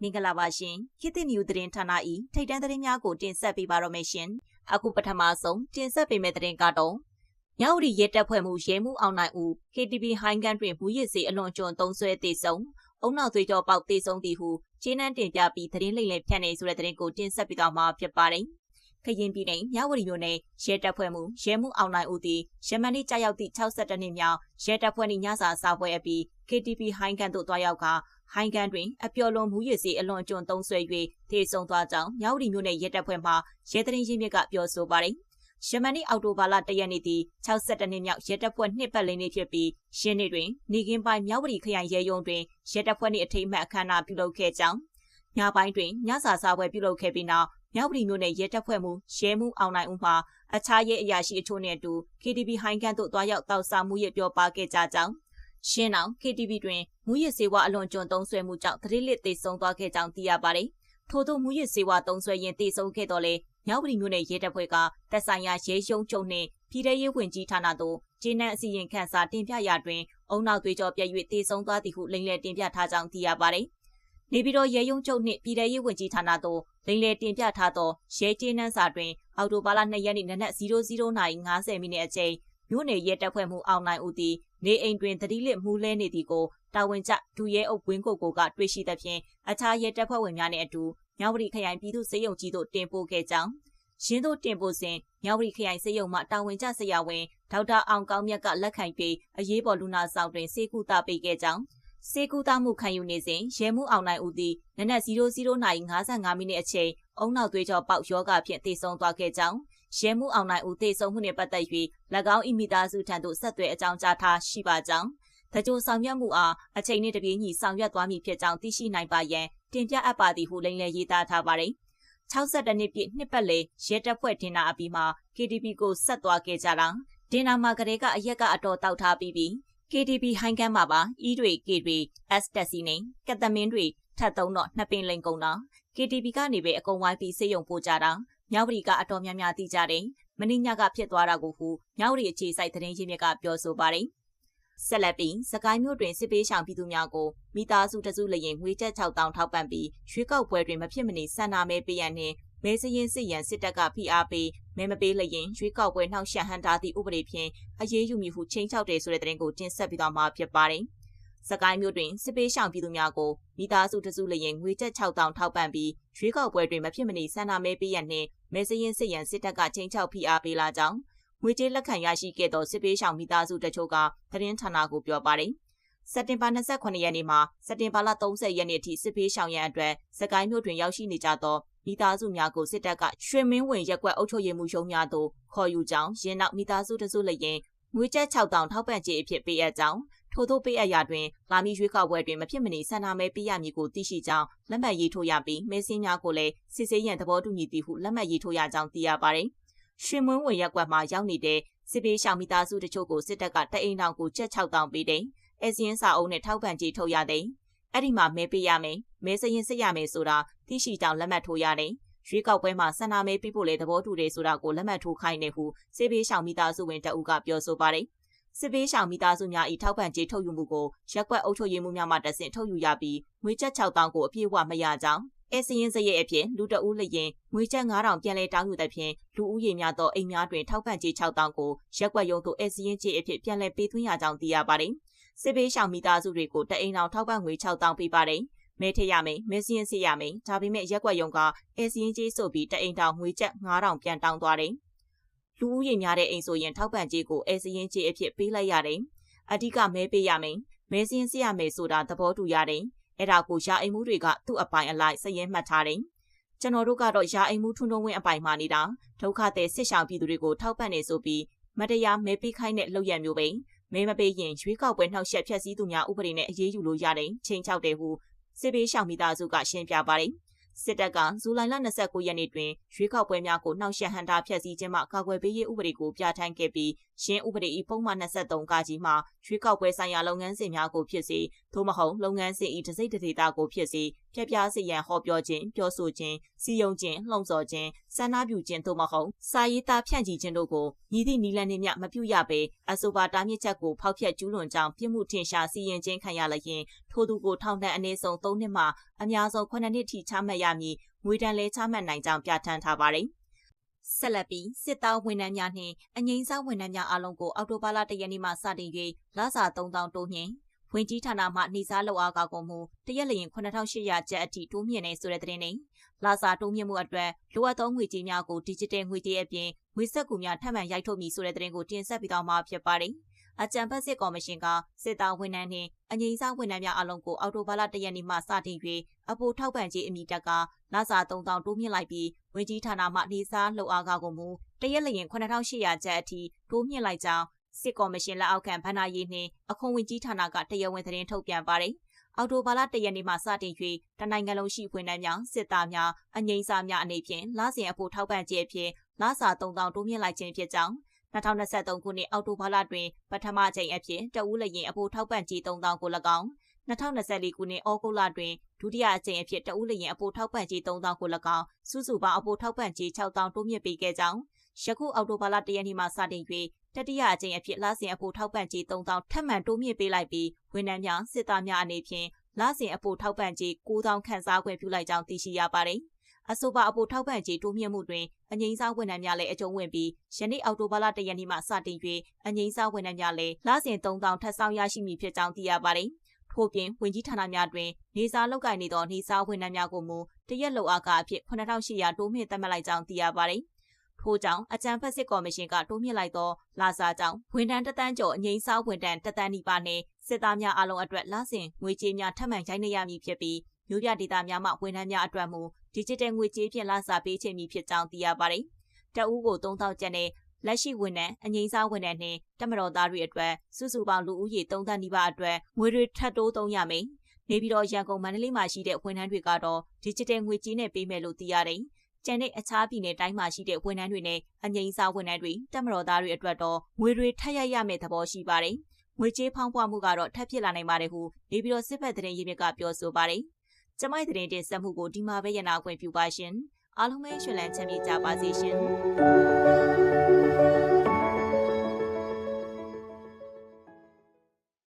မင်္ဂလာပါရှင်ခေတ်သစ်နျူသတင်းဌာန၏ထိတ်တန်းသတင်းများကိုတင်ဆက်ပေးပါရမရှင်အခုပထမဆုံးတင်ဆက်ပေးမယ့်သတင်းကတော့မြဝတီရဲတပ်ဖွဲ့မှုရဲမှုအောင်နိုင်ဦး KTB ဟိုင်းကန်တွင်ဘူးရစ်စီအလွန်ကျွံသုံးဆွဲတေဆုံးအုံနောက်သွေးကြောပေါက်တေဆုံးသည်ဟုခြေနှမ်းတင်ပြပြီးသတင်းလိမ့်လည်ဖြန့်နေဆိုတဲ့သတင်းကိုတင်ဆက်ပေးသွားမှာဖြစ်ပါတယ် ခရင်ပြည်နယ်မြဝတီမြို့နယ်ရဲတပ်ဖွဲ့မှုရဲမှုအောင်နိုင်ဦးသည်ရမန်နေ့ကြာရောက်သည့်62နှစ်မြောက်ရဲတပ်ဖွဲ့နှင့်ညစာစားပွဲအပြီး KTB ဟိုင်းကန်သို့တွားရောက်ကဟိုင်းကန်တွင်အပျော်လွန်မှုရည်စီအလွန်ကျွံသုံးဆွဲ၍ထေဆုံသွားကြောင်းမြောက်ရီမြို့နယ်ရဲတပ်ဖွဲ့မှရဲတရင်ရင်းမြစ်ကပြောဆိုပါတယ်။ယမန်နေ့အောက်တိုဘာလ၁ရက်နေ့သည်62နှစ်မြောက်ရဲတပ်ဖွဲ့နှစ်ပတ်လည်နေ့ဖြစ်ပြီးရှင်းနေ့တွင်နေကင်းပိုင်းမြောက်ရီခရိုင်ရဲရုံးတွင်ရဲတပ်ဖွဲ့နှင့်အထိမ်းအမှတ်အခမ်းအနားပြုလုပ်ခဲ့ကြောင်းညပိုင်းတွင်ညစာစားပွဲပြုလုပ်ခဲ့ပြီးနောက် မြောက်ပြည်မြို့နယ်ရဲတပ်ဖွဲ့မှရဲမှုအောင်နိုင်ဦးမှအခြားရဲအရာရှိအချို့နဲ့အတူ KTB ဟိုင်းကန်သို့တွားရောက်တောက်စားမှုရပြောပါခဲ့ကြကြောင်းရှင်းအောင် KTV တွင်မူရစ်စေဝါအလွန်ကျွံသုံးဆွဲမှုကြောင့်သတိလစ်သေဆုံးသွားခဲ့ကြောင်းသိရပါတယ်။ထို့သောမူရစ်စေဝါသုံးဆွဲရင်သေဆုံးခဲ့တော့လေမြောက်ပြည်မြို့နယ်ရဲတပ်ဖွဲ့ကတပ်ဆိုင်ရာရဲရုံးချုပ်နှင့်ပြည်ထရေးဝင်ကြီးဌာနသို့ဂျင်းနန်းအစီရင်ခံစာတင်ပြရာတွင်အုံနောက်သွေးကြောပြည့်၍သေဆုံးသွားသည်ဟုလိမ့်လည်တင်ပြထားကြောင်းသိရပါတယ်။ နေပြည်တော်ရဲရုံးချုပ်နှင့်ပြည်ထရေးဝင်ကြီးဌာနသို့လိမ့်လည်တင်ပြထားသောရဲဂျင်းနန်းစာတွင်အော်တိုဘာလ2ရက်နေ့နနက်00:50မိနစ်အချိန်မြို့နယ်ရဲတပ်ဖွဲ့မှအောင်နိုင်ဦးသည်နေအိမ်တွင်သတိလစ်မှုလဲနေသည်ကိုတာဝန်ကျဒူရဲအုပ်ဝင်းကိုကိုကတွေ့ရှိသဖြင့်အခြားရဲတပ်ဖွဲ့ဝင်များနှင့်အတူမြောက်ဝတီခရိုင်ပြည်သူ့စေယုံကြီးသို့တင်ပို့ခဲ့ကြောင်းရင်းတို့တင်ပို့စဉ်မြောက်ဝတီခရိုင်စေယုံမှတာဝန်ကျဆရာဝန်ဒေါက်တာအောင်ကောင်းမြတ်ကလက်ခံပြီးအရေးပေါ်လူနာဆောင်တွင်စေကူတာပေးခဲ့ကြောင်း စေကူတာမှုခံယူနေစဉ်ရဲမှုအောင်နိုင်ဦးသည်နနက်00:55မိနစ်အချိန်အုံနောက်သွေးကြောပေါက်ယောဂဖြင့်တည်ဆုံသွားခဲ့ကြောင်းရဲမှုအောင်နိုင်ဦးသေဆုံးမှုနှင့်ပတ်သက်၍၎င်း၏မိသားစုထံသို့ဆက်သွယ်အကြောင်းကြားထားရှိပါကြောင်းတကြိုဆောင်ရွက်မှုအားအချိန်နှင့်တပြေးညီဆောင်ရွက်သွားမည်ဖြစ်ကြောင်းသိရှိနိုင်ပါရန်တင်ပြအပ်ပါသည်ဟုလိမ့်လည်ရေးသားထားပါသည်62နှစ်ပြည့်နှစ်ပတ်လေရဲတပ်ဖွဲ့တင်တာအပြီးမှာ KTB ကိုဆက်သွားခဲ့ကြတာဒင်နာမှာကလေးကအရက်ကအတော်တောက်ထားပြီးပြီး KTB ဟိုင်းကမ်းမှာပါအီးတွေ K တွေ S တက်စီနေကက်သမင်းတွေထပ်သုံးတော့နှစ်ပင်လိန်ကုန်တာ KTB ကနေပဲအကုန်ဝိုင်းပြီးစေယုံပို့ကြတာမြောက်ပရီကအတော်များများသိကြတယ်။မင်းညကဖြစ်သွားတာကိုဟူမြောက်ပရီအခြေစိုက်သတင်းရင်းမြစ်ကပြောဆိုပါတယ်။ဆက်လက်ပြီးစကိုင်းမြို့တွင်စစ်ပေးရှောင်ပြည်သူများကိုမိသားစုတစုလျင်ငွေကျပ်6000ထောက်ပံ့ပြီးရွေးကောက်ပွဲတွင်မဖြစ်မနေဆန္ဒမဲပေးရန်နှင့် မဲစရင်စစ်ရန်စစ်တပ်ကဖိအားပေးမဲမပေးလျင်ရွေးကောက်ပွဲနှောက်ယှက်ဟန်တာသည့်ဥပဒေဖြင့်အရေးယူမည်ဟုချိန်ချောက်တယ်ဆိုတဲ့သတင်းကိုတင်ဆက်ပြီးတော့မှာဖြစ်ပါတယ်။စကိုင်းမြို့တွင်စစ်ပေးရှောင်ပြည်သူများကိုမိသားစုတစုလျင်ငွေကျပ်6000ထောက်ပံ့ပြီးရွေးကောက်ပွဲတွင်မဖြစ်မနေဆန္ဒမဲပေးရန်နှင့်မဲစရင်စစ်ရန်စစ်တပ်ကချင်းချောက်ဖိအားပေးလာကြောင်းငွေကြေးလက်ခံရရှိခဲ့သောစစ်ပေးရှောင်မိသားစုတချို့ကသတင်းဌာနကိုပြောပါတယ်စက်တင်ဘာ28ရက်နေ့မှာစက်တင်ဘာလ30ရက်နေ့အထိစစ်ပေးရှောင်ရန်အတွက်စကိုင်းမြို့တွင်ရောက်ရှိနေကြသော မိသားစုများကိုစစ်တပ်ကရွှေမင်းဝင်ရက်ကွက်အုပ်ချုပ်ရေးမှုရုံးများသို့ခေါ်ယူကြောင်းရင်းနောက်မိသားစုတစုလျင်ငွေကျပ်6000ထောက်ပံ့ကြေးအဖြစ်ပေးအပ်ကြောင်းထို့သောပေးအပ်ရာတွင်လာမည့်ရွေးကောက်ပွဲတွင်မဖြစ်မနေဆန္ဒမဲပေးရမည်ကိုသိရှိကြောင်းလက်မှတ်ရေးထိုးရပြီးမဲစင်းများကိုလည်းစစ်ဆေးရန်သဘောတူညီသည်ဟုလက်မှတ်ရေးထိုးရကြောင်းသိရပါတယ်။ရွှေမွန်းဝင်ရက်ကွက်မှာရောက်နေတဲ့စစ်ပေးရှောင်မိသားစုတချို့ကိုစစ်တပ်ကတအိမ်တောင်ကိုကျပ်6000ပေးတယ်။အဲစင်းစာအုပ်နဲ့ထောက်ပံ့ကြေးထုတ်ရတယ်။ အဲ့ဒီမှာမဲပေးရမယ်။မဲစရင်စစ်ရမယ်ဆိုတာသိရှိကြောင်းလက်မှတ်ထိုးရတယ်။ရွေးကောက်ပွဲမှာဆန္ဒမဲပေးဖို့လေသဘောတူတယ်ဆိုတာကိုလက်မှတ်ထိုးခိုင်းနေဟုစေဘေးရှောင်မိသားစုဝင်တအုပ်ကပြောဆိုပါတယ်။စစ်ပေးရှောင်မိသားစုများ၏ထောက်ပံ့ကြေးထုတ်ယူမှုကိုရက်ကွက်အုပ်ချုပ်ရေးမှုများမှတဆင့်ထုတ်ယူရပြီးငွေကျပ်6000ကိုအပြည့်အဝမရကြောင်းအဲစရင်စရဲ့အဖြစ်လူတအူးလျင်ငွေကျပ်9000ပြန်လဲတောင်းယူတဲ့ဖြင့်လူဦးရေများသောအိမ်များတွင်ထောက်ပံ့ကြေး6000ကိုရက်ကွက်ရုံးသို့အဲစရင်ကြေးအဖြစ်ပြန်လဲပေးသွင်းရကြောင်းသိရပါတယ်။ စစ်ပေးရှောင်မိသားစုတွေကိုတအိမ်အောင်ထောက်ပံ့ငွေ6000ပေးပါတယ်။မဲထရမယ်မဲစရင်စစ်ရမယ်ဒါပေမဲ့ရက်ကွက်ရုံကအဲစရင်ကြေးဆိုပြီးတအိမ်တောင်ငွေကျပ်9000ပြန်တောင်းသွားတယ်။လူဦးရေများတဲ့အိမ်ဆိုရင်ထောက်ပံ့ကြေးကိုအဲစရင်ကြေးအဖြစ်ပေးလိုက်ရတယ်။အဓိကမဲပေးရမယ်။မဲစရင်စစ်ရမယ်ဆိုတာသဘောတူရတယ်။အဲ့ဒါကိုရာအိမ်မှုတွေကသူ့အပိုင်အလိုက်စရင်မှတ်ထားတယ်။ကျွန်တော်တို့ကတော့ရာအိမ်မှုထွန်းထွန်းဝင်းအပိုင်မှာနေတာဒုက္ခသည်စစ်ဆောင်ပြည်သူတွေကိုထောက်ပံ့နေဆိုပြီးမတရားမဲပေးခိုင်းတဲ့လုပ်ရမျိုးပဲ မဲမပေးရင်ရွေးကောက်ပွဲနှောက်ယှက်ဖျက်ဆီးသူများဥပဒေနဲ့အရေးယူလို့ရတယ်ချိန်ချောက်တယ်ဟုစစ်ပေးရှောင်မိသားစုကရှင်းပြပါတယ်။စစ်တပ်ကဇူလိုင်လ29ရက်နေ့တွင်ရွေးကောက်ပွဲများကိုနှောက်ယှက်ဟန်တာဖျက်ဆီးခြင်းမှကာကွယ်ပေးရေးဥပဒေကိုပြဋ္ဌာန်းခဲ့ပြီးရှင်းဥပဒေ၏ပုံမှန်23ကကြီးမှရွေးကောက်ပွဲဆိုင်ရာလုပ်ငန်းစဉ်များကိုဖြစ်စေသို့မဟုတ်လုပ်ငန်းစဉ်၏တစိမ့်တဒေတာကိုဖြစ်စေပြပြစီရန်ဟောပြောခြင်းပြောဆိုခြင်းစီယုံခြင်းလှုံ့ဆော်ခြင်းစန္ဒပြုခြင်းသို့မဟုတ်စာရေးသားဖြန့်ချီခြင်းတို့ကိုမြည်သည့်နီလန်နှင့်မျှမပြုရပေအဆိုပါတားမြစ်ချက်ကိုဖောက်ဖျက်ကျူးလွန်ကြောင်းပြစ်မှုထင်ရှားစီရင်ခြင်းခံရလျင်ထိုသူကိုထောင်ဒဏ်အနည်းဆုံး၃နှစ်မှအများဆုံး9နှစ်ထိချမှတ်ရမည်ငွေဒဏ်လည်းချမှတ်နိုင်ကြောင်းပြဋ္ဌာန်းထားပါတယ်ဆက်လက်ပြီးစစ်သားဝန်ထမ်းများနှင့်အငိမ့်စားဝန်ထမ်းများအလုံးကိုအော်တိုဘာလတရက်နေ့မှစတင်၍လစာ3000တိုးမြင့် ဝင်ကြီးဌာနမှနှိစားလောက်အားကောက်ကုန်မှုတရက်လျင်9800ကျပ်အထိတိုးမြင့်နေဆိုတဲ့သတင်းနဲ့လာစာတိုးမြင့်မှုအတွက်လိုအပ်သောငွေကြေးများကို digital ငွေကြေးအပြင်ငွေဆက်ကူများထပ်မံရိုက်ထုတ်မည်ဆိုတဲ့သတင်းကိုတင်ဆက်ပေးသွားမှာဖြစ်ပါတယ်။အကြံဖက်စစ်ကော်မရှင်ကစစ်သားဝန်ထမ်းနှင့်အငြိမ်းစားဝန်ထမ်းများအလုံးကိုအော်တိုဘာလ၁ရက်နေ့မှစတင်၍အပိုထောက်ပံ့ခြင်းအမိတက်ကလာစာ3000တိုးမြင့်လိုက်ပြီးဝင်ကြီးဌာနမှနေစားလှုပ်အားကောက်ကုန်မှုတရက်လျင်9800ကျပ်အထိတိုးမြင့်လိုက်ကြောင်း စစ်ကော်မရှင်လက်အောက်ခံဗဏ္ဍာရေးနှင့်အခွန်ဝင်ကြီးဌာနကတရားဝင်သတင်းထုတ်ပြန်ပါတယ်။အော်တိုဘာလ၁ရက်နေ့မှစတင်၍တနိုင်ငံလုံးရှိဖွင့်နှမ်းများစစ်သားများအငိမ့်စာများအနေဖြင့်လစဉ်အဖို့ထောက်ပံ့ခြင်းအဖြစ်လစာ3000တိုးမြင့်လိုက်ခြင်းဖြစ်ကြောင်း2023ခုနှစ်အောက်တိုဘာလတွင်ပထမချိန်အဖြစ်တဦးလျင်အဖို့ထောက်ပံ့ခြင်း3000ကို၎င်း2024ခုနှစ်ဩဂုတ်လတွင်ဒုတိယအကြိမ်အဖြစ်တဦးလျင်အဖို့ထောက်ပံ့ခြင်း3000ကို၎င်းစုစုပေါင်းအဖို့ထောက်ပံ့ခြင်း6000တိုးမြင့်ပေးခဲ့ကြောင်းယခုအောက်တိုဘာလ၁ရက်နေ့မှစတင်၍ တတိယအကြိမ်အဖြစ်လစဉ်အဖို့ထောက်ပံ့ကြေး3000ထပ်မံတိုးမြင့်ပေးလိုက်ပြီးဝန်ထမ်းများစစ်သားများအနေဖြင့်လစဉ်အဖို့ထောက်ပံ့ကြေး9000ခန့်စားခွင့်ပြုလိုက်ကြောင်းသိရှိရပါတယ်။အဆိုပါအဖို့ထောက်ပံ့ကြေးတိုးမြင့်မှုတွင်အငိမ့်စားဝန်ထမ်းများလည်းအကျုံးဝင်ပြီးယနေ့အောက်တိုဘာလ၁ရက်နေ့မှစတင်၍အငိမ့်စားဝန်ထမ်းများလည်းလစဉ်3000ထပ်ဆောင်ရရှိမည်ဖြစ်ကြောင်းသိရပါတယ်။ထို့ပြင်ဝင်ကြီးဌာနများတွင်နေစာလောက်ကင်နေသောနေစာဝန်ထမ်းများကိုမူတရက်လောက်အားကအဖြစ်9800တိုးမြင့်သတ်မှတ်လိုက်ကြောင်းသိရပါတယ်။ ထို့ကြောင့်အကြံဖက်စစ်ကော်မရှင်ကတိုးမြင့်လိုက်သောလာစားကြောင့်ဝန်ထမ်းတသန်းကျော်အငိမ့်စားဝန်ထမ်းတသန်းနီးပါးနှင့်စစ်သားများအလုံးအတွက်လစဉ်ငွေကြေးများထပ်မံရိုက်နှက်ရမည်ဖြစ်ပြီးမြို့ပြဒေသများမှဝန်ထမ်းများအတွက်မူဒီဂျစ်တယ်ငွေကြေးဖြင့်လစာပေးချေမည်ဖြစ်ကြောင်းသိရပါတယ်။တအူးကို3000ကျပ်နဲ့လက်ရှိဝန်ထမ်းအငိမ့်စားဝန်ထမ်းနှင့်တမတော်သားတွေအတွက်စုစုပေါင်းလူဦးရေ3သန်းနီးပါးအတွက်ငွေတွေထပ်တိုးသုံးရမယ်။နေပြည်တော်ရန်ကုန်မန္တလေးမှာရှိတဲ့ဝန်ထမ်းတွေကတော့ဒီဂျစ်တယ်ငွေကြေးနဲ့ပေးမယ်လို့သိရတယ်။ ကျန်တဲ့အခြားပြည်နယ်တိုင်းမှာရှိတဲ့ဝန်ထမ်းတွေနဲ့အငိမ့်စားဝန်ထမ်းတွေတက်မတော်သားတွေအတွက်တော့ငွေတွေထပ်ရရမယ့်သဘောရှိပါတယ်။ငွေကြေးဖောင်းပွားမှုကတော့ထပ်ဖြစ်လာနိုင်ပါတယ်ဟုနေပြည်တော်စစ်ဘက်သတင်းရင်းမြစ်ကပြောဆိုပါတယ်။ကျမိုက်သတင်းတင်ဆက်မှုကိုဒီမှာပဲရနာခွင့်ပြုပါရှင်။အားလုံးပဲရှင်လန်းချမ်းမြေ့ကြပါစေရှင်။